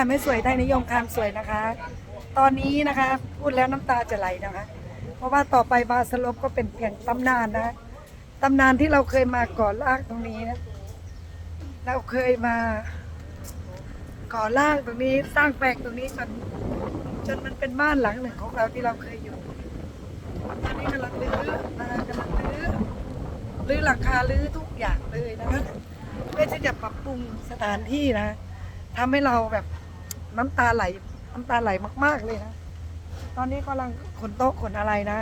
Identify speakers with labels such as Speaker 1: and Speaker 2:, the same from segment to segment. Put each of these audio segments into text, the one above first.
Speaker 1: ค่ะไม่สวยไทยนิยมคามสวยนะคะ ตอนนี้นะคะพูดแล้วน้ำตาจะไหลนะคะ เพราะว่าต่อไปบาสลบก็เป็นเพียงตำนานนะตำนานที่เราเคยมาก่อลากตรงนี้นะเราเคยมาก่อล่างตรงนี้สร้างแปลงตรงนี้จนจนมันเป็นบ้านหลังหนึ่งของเราที่เราเคยอยู่ตอนนี้กำลังรื้อนะคะกำลังรื้อรื้อหลังคารื้อทุกอย่างเลยนะคะเพื่อที่จะปรับปรุงสถานที่นะทำให้เราแบบ น้ำตาไหล น้ำตาไหลมาก ๆเลยนะ ตอนนี้กำลังขนโต๊ะขนอะไรนะ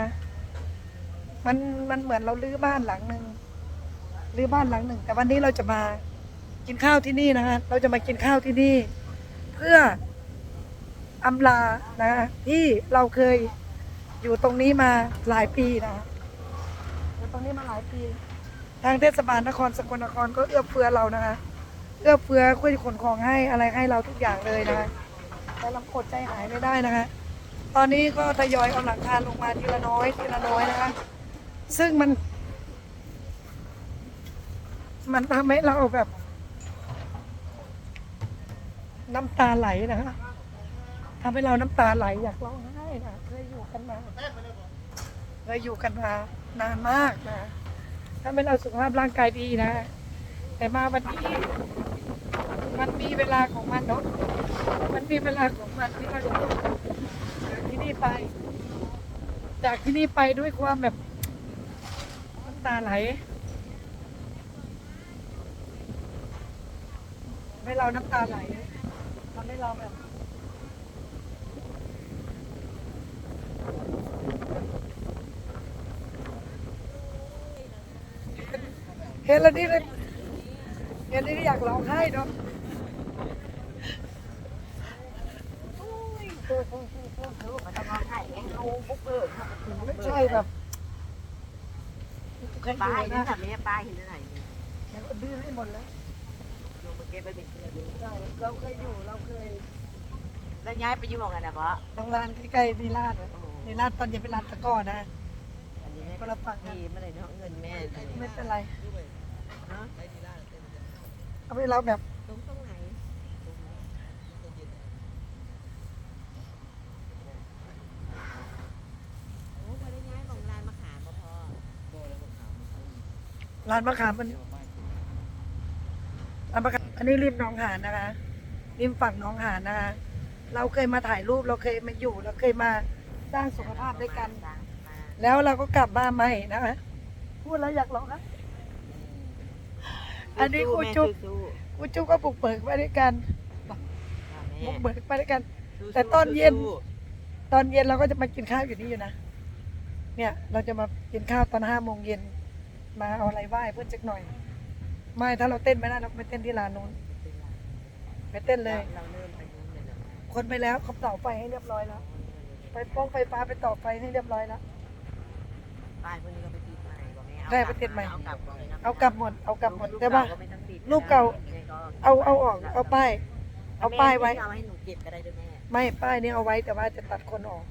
Speaker 1: มันมันเหมือนเราลื้อบ้านหลังหนึ่งลื้อบ้านหลังหนึ่ง แต่วันนี้เราจะมากินข้าวที่นี่นะคะเราจะมากินข้าวที่นี่ เพื่ออำลานะที่เราเคยอยู่ตรงนี้มาหลายปีนะอยู่ตรงนี้มาหลายปี ทางเทศบาลนครสกลนครก็เอื้อเฟื้อเรานะคะ เอื้อเฟื้อคุยขนของให้อะไรให้เราทุกอย่างเลยนะคะแต่เราอดใจหายไม่ได้นะคะ ตอนนี้ก็ทยอยเอาหลังคาลงมาทีละน้อยทีละน้อยนะคะ ซึ่งมัน มันทำให้เราแบบ น้ำตาไหลนะคะทำให้เราน้ำตาไหลอยากร้องไห้นะเคยอยู่กันมาเคยอยู่กันมานานมากนะทำให้เราสุขภาพร่างกายดีนะ แต่มาวันนี้ มีเวลาของมันเนาะมันมีเวลาของมันที่เราจะต้องจากที่นี่ไป จากที่นี่ไปด้วยความแบบน้ำตาไหลทำให้เราน้ำตาไหลทำให้เราแบบเห็นแล้วนี่เลยเห็นแล้วนี่อยากร้องไห้เนาะ ไม่ใช่แบบเคย
Speaker 2: ป้าเห็น
Speaker 1: นะ
Speaker 2: แบบนี้ป้าเห็นอะไร
Speaker 1: แล้วก็ดื้อให้หมดแล้ว
Speaker 2: ลงมาเก็บไปเป็นเดือน
Speaker 1: เราเคยอยู่เราเคย
Speaker 2: แล้วย้ายไปอยู่หมองกันนะเพราะ
Speaker 1: ทำงานใกล้ๆนิราชอะนิราชตอนเย็นเป็นร้านตะกร้อนะ
Speaker 2: อันนี้
Speaker 1: คนละฝั่งกัน
Speaker 2: ดีเมื่อไหร่เนาะเงินแม่
Speaker 1: ไม่เป็นไร เอาไปเราแบบ
Speaker 2: ตรงตรงไหนโอ้พอได้ย้ายของร้านมะขามพอ
Speaker 1: ร้านมะขามมันร้านมะขามอันนี้ริมหนองหานนะคะ ริมฝั่งหนองหานนะคะ เราเคยมาถ่ายรูปเราเคยมาอยู่ เราเคยมาสร้างสุขภาพด้วยกัน แล้วเราก็กลับมาใหม่นะคะพูดแล้วอยากร้องนะอันนี้ครูจุ๊บครูจุ๊บก็บุกเบิกมาด้วยกันบุกเบิกมาด้วยกัน แต่ตอนเย็น ตอนเย็นเราก็จะมากินข้าวอยู่นี่อยู่นะเนี่ย เราจะมากินข้าวตอนห้าโมงเย็น มาเอาอะไรไหว้เพื่อนจักหน่อย ไม่ถ้าเราเต้นไม่ได้เราไปเต้นที่ร้านนู้นไปเต้นเลย
Speaker 2: เราเริ่มไปนู้นเลยเนาะ
Speaker 1: คนไปแล้วเขาต่อไฟให้เรียบร้อยแล้ว ไปป้องไฟฟ้าไปต่อไฟให้เรียบร้อยแล้ว
Speaker 2: ป้ายพวกนี้ก็ไปติดใหม่บอกแม่
Speaker 1: ได้ไปติดใหม่
Speaker 2: เอากลับก่อนนะ
Speaker 1: เอากลับหมดเอากลับหมดแต่ว่า
Speaker 2: ก็ไม่ต้องติด
Speaker 1: รูปเก่า เอาเอาออกเอาป้าย เอาป้ายไว้
Speaker 2: เอาให้หนูเก็บก็ได้ด้วยแม่
Speaker 1: ไม่ป้ายนี้เอาไว้แต่ว่าจะตัดคนออก